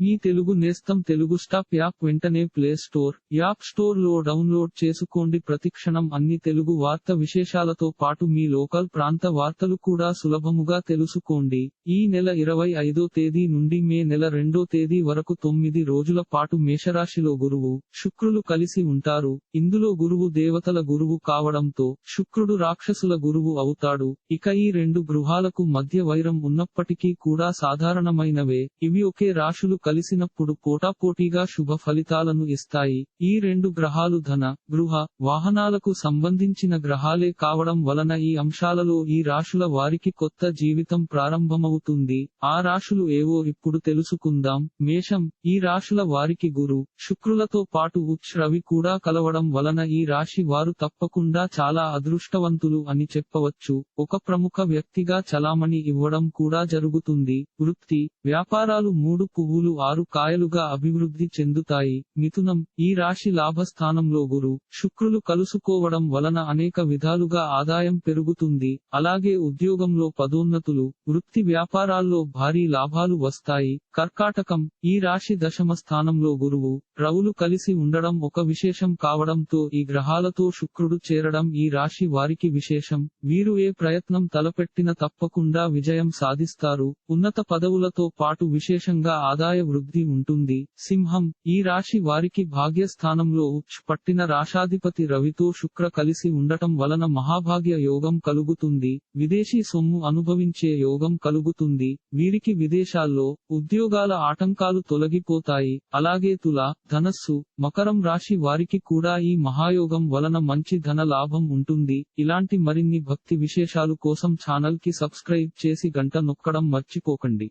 మీ తెలుగు నేస్తం Telugu stop app వెంటనే play store app స్టోర్లో డౌన్లోడ్ చేసుకోండి. ప్రతిక్షణం అన్ని తెలుగు వార్త విశేషాలతో పాటు మీ లోకల్ ప్రాంత వార్తలు కూడా సులభముగా తెలుసుకోండి. ఈ నెల ఇరవై ఐదో తేదీ నుండి మే నెల రెండో తేదీ వరకు తొమ్మిది రోజుల పాటు మేషరాశిలో గురువు శుక్రులు కలిసి ఉంటారు. ఇందులో గురువు దేవతల గురువు కావడంతో శుక్రుడు రాక్షసుల గురువు అవుతాడు. ఇక ఈ రెండు గృహాలకు మధ్య వైరం ఉన్నప్పటికీ కూడా సాధారణమైనవే. ఇవి ఒకే రాశులు కలిసినప్పుడు పోటాపోటీగా శుభ ఫలితాలను ఇస్తాయి. ఈ రెండు గ్రహాలు ధన గృహ వాహనాలకు సంబంధించిన గ్రహాలే కావడం వలన ఈ అంశాలలో ఈ రాశుల వారికి కొత్త జీవితం ప్రారంభమవుతుంది. ఆ రాశులు ఏవో ఇప్పుడు తెలుసుకుందాం. మేషం ఈ రాశుల వారికి గురు శుక్రులతో పాటు ఉచ్ రవి కూడా కలవడం వలన ఈ రాశి వారు తప్పకుండా చాలా అదృష్టవంతులు అని చెప్పవచ్చు. ఒక ప్రముఖ వ్యక్తిగా చలామణి ఇవ్వడం కూడా జరుగుతుంది. వృత్తి వ్యాపారాలు మూడు పువ్వులు ఆరు కాయలుగా అభివృద్ధి చెందుతాయి. మిథునం ఈ రాశి లాభస్థానంలో గురు శుక్రులు కలుసుకోవడం వలన అనేక విధాలుగా ఆదాయం పెరుగుతుంది. అలాగే ఉద్యోగంలో పదోన్నతులు వృత్తి వ్యాపారాల్లో భారీ లాభాలు వస్తాయి. కర్కాటకం ఈ రాశి దశమ స్థానంలో గురువు రవులు కలిసి ఉండడం ఒక విశేషం కావడంతో ఈ గ్రహాలతో శుక్రుడు చేరడం ఈ రాశి వారికి విశేషం. వీరు ఏ ప్రయత్నం తలపెట్టిన తప్పకుండా విజయం సాధిస్తారు. ఉన్నత పదవులతో పాటు విశేషంగా ఆదాయ వృద్ధి ఉంటుంది. సింహం ఈ రాశి వారికి భాగ్యస్థానంలో ఉచ్ పట్టిన రాశాధిపతి రవితో శుక్ర కలిసి ఉండటం వలన మహాభాగ్య యోగం కలుగుతుంది. విదేశీ సొమ్ము అనుభవించే యోగం కలుగుతుంది. వీరికి విదేశాల్లో ఉద్యోగాల ఆటంకాలు తొలగిపోతాయి. అలాగే తుల ధనస్సు మకరం రాశి వారికి కూడా ఈ మహాయోగం వలన మంచి ధన లాభం ఉంటుంది. ఇలాంటి మరిన్ని భక్తి విశేషాలు కోసం ఛానల్కి సబ్స్క్రైబ్ చేసి గంట నొక్కడం మర్చిపోకండి.